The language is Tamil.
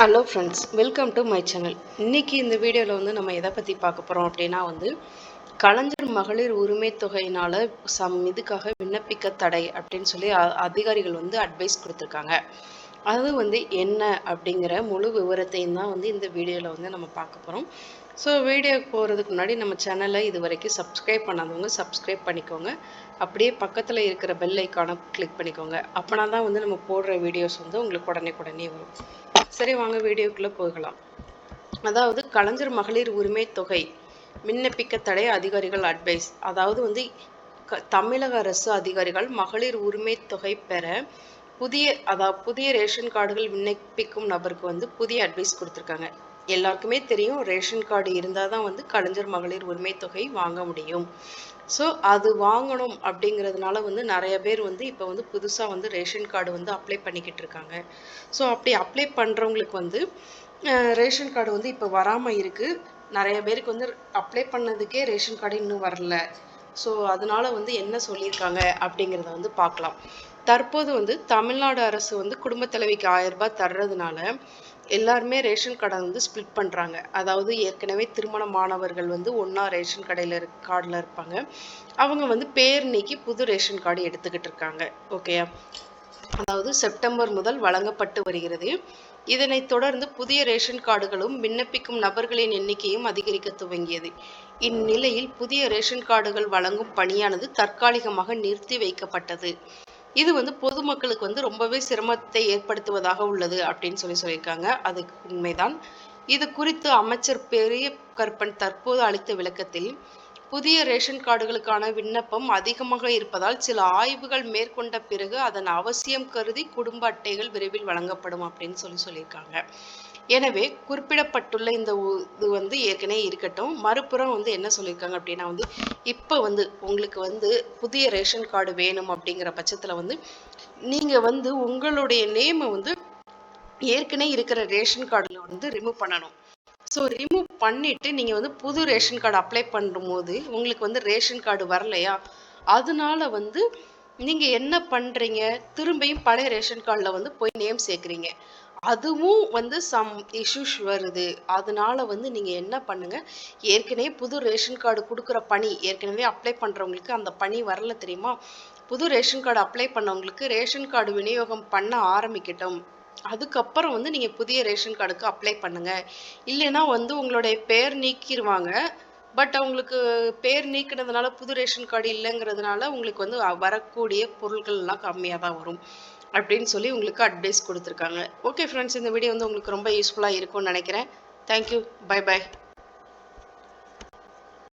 Hello friends welcome to my channel இன்றைக்கி இந்த வீடியோவில் வந்து நம்ம எதை பற்றி பார்க்க போகிறோம் அப்படின்னா வந்து கலைஞர் மகளிர் உரிமை தொகையினால் சம் இதுக்காக விண்ணப்பிக்க தடை அப்படின்னு சொல்லி அதிகாரிகள் வந்து அட்வைஸ் கொடுத்துருக்காங்க. அது வந்து என்ன அப்படிங்கிற முழு விவரத்தையும் தான் வந்து இந்த வீடியோவில் வந்து நம்ம பார்க்க போகிறோம் ஸோ வீடியோ போகிறதுக்கு முன்னாடி நம்ம சேனலை இது வரைக்கும் சப்ஸ்கிரைப் பண்ணாதவங்க சப்ஸ்கிரைப் பண்ணிக்கோங்க. அப்படியே பக்கத்தில் இருக்கிற பெல் ஐக்கானை கிளிக் பண்ணிக்கோங்க. அப்போனா தான் வந்து நம்ம போடுற வீடியோஸ் வந்து உங்களுக்கு உடனே உடனே வரும். சரி வாங்க வீடியோக்குள்ளே போகலாம். அதாவது கலைஞர் மகளிர் உரிமை தொகை விண்ணப்பிக்க தடை அதிகாரிகள் அட்வைஸ் அதாவது வந்து க தமிழக அரசு அதிகாரிகள் மகளிர் உரிமை தொகை பெற புதிய அதாவது புதிய ரேஷன் கார்டுகள் விண்ணப்பிக்கும் நபருக்கு வந்து புதிய அட்வைஸ் கொடுத்துருக்காங்க. எல்லாருக்குமே தெரியும் ரேஷன் கார்டு இருந்தால் தான் வந்து கலைஞர் மகளிர் உரிமை தொகை வாங்க முடியும். ஸோ அது வாங்கணும் அப்படிங்கிறதுனால வந்து நிறைய பேர் வந்து இப்போ வந்து புதுசாக வந்து ரேஷன் கார்டு வந்து அப்ளை பண்ணிக்கிட்டு இருக்காங்க. ஸோ அப்படி அப்ளை பண்ணுறவங்களுக்கு வந்து ரேஷன் கார்டு வந்து இப்போ வராமல் இருக்குது நிறைய பேருக்கு வந்து அப்ளை பண்ணதுக்கே ரேஷன் கார்டு இன்னும் வரல. ஸோ அதனால வந்து என்ன சொல்லியிருக்காங்க அப்படிங்கிறத வந்து பார்க்கலாம். தற்போது வந்து தமிழ்நாடு அரசு வந்து குடும்ப தலைவிக்கு ஆயிரம் ரூபாய் தர்றதுனால எல்லாருமே ரேஷன் கடை வந்து ஸ்ப்ளிட் பண்ணுறாங்க அதாவது ஏற்கனவே திருமணமானவர்கள் வந்து ஒன்றா ரேஷன் கடையில் இரு கார்டில் இருப்பாங்க. அவங்க வந்து பேர் நீக்கி புது ரேஷன் கார்டு எடுத்துக்கிட்டு இருக்காங்க. ஓகேயா அதாவது செப்டம்பர் முதல் வழங்கப்பட்டு வருகிறது. இதனைத் தொடர்ந்து புதிய ரேஷன் கார்டுகளும் விண்ணப்பிக்கும் நபர்களின் எண்ணிக்கையும் அதிகரிக்க துவங்கியது. இந்நிலையில் புதிய ரேஷன் கார்டுகள் வழங்கும் பணியானது தற்காலிகமாக நிறுத்தி வைக்கப்பட்டது. இது வந்து பொதுமக்களுக்கு வந்து ரொம்பவே சிரமத்தை ஏற்படுத்துவதாக உள்ளது அப்படின்னு சொல்லி சொல்லியிருக்காங்க. அது உண்மைதான். இது குறித்து அமைச்சர் பெரிய கற்பன் தற்போது அளித்த விளக்கத்தில் புதிய ரேஷன் கார்டுகளுக்கான விண்ணப்பம் அதிகமாக இருப்பதால் சில ஆய்வுகள் மேற்கொண்ட பிறகு அதன் அவசியம் கருதி குடும்ப அட்டைகள் விரைவில் வழங்கப்படும் அப்படின்னு சொல்லி சொல்லியிருக்காங்க. எனவே குறிப்பிடப்பட்டுள்ள இந்த இது வந்து ஏற்கனவே இருக்கட்டும். மறுபுறம் வந்து என்ன சொல்லியிருக்காங்க அப்படின்னா வந்து இப்போ வந்து உங்களுக்கு வந்து புதிய ரேஷன் கார்டு வேணும் அப்படிங்கிற பட்சத்தில் வந்து நீங்கள் வந்து உங்களுடைய நேமை வந்து ஏற்கனவே இருக்கிற ரேஷன் கார்டில் வந்து ரிமூவ் பண்ணணும். ஸோ ரிமூவ் பண்ணிவிட்டு நீங்கள் வந்து புது ரேஷன் கார்டு அப்ளை பண்ணும்போது உங்களுக்கு வந்து ரேஷன் கார்டு வரலையா? அதனால வந்து நீங்கள் என்ன பண்ணுறீங்க திரும்பியும் பழைய ரேஷன் கார்டில் வந்து போய் நேம் சேர்க்குறீங்க. அதுவும் வந்து சம் இஷ்யூஸ் வருது. அதனால வந்து நீங்கள் என்ன பண்ணுங்கள் ஏற்கனவே புது ரேஷன் கார்டு கொடுக்குற பணி ஏற்கனவே அப்ளை பண்ணுறவங்களுக்கு அந்த பணி வரல தெரியுமா? புது ரேஷன் கார்டு அப்ளை பண்ணவங்களுக்கு ரேஷன் கார்டு விநியோகம் பண்ண ஆரம்பிக்கட்டும். அதுக்கப்புறம் வந்து நீங்கள் புதிய ரேஷன் கார்டுக்கு அப்ளை பண்ணுங்கள் இல்லைன்னா வந்து உங்களுடைய பேர் நீக்கிடுவாங்க பட் அவங்களுக்கு பேர் நீக்கினதுனால புது ரேஷன் கார்டு இல்லைங்கிறதுனால உங்களுக்கு வந்து வரக்கூடிய பொருட்கள்லாம் கம்மியாக தான் வரும். அப்படின்னு சொல்லி உங்களுக்கு அட்வைஸ் கொடுத்துருக்காங்க. ஓகே ஃப்ரெண்ட்ஸ் இந்த வீடியோ வந்து உங்களுக்கு ரொம்ப யூஸ்ஃபுல்லாக இருக்கும்னு நினைக்கிறேன். Thank you bye bye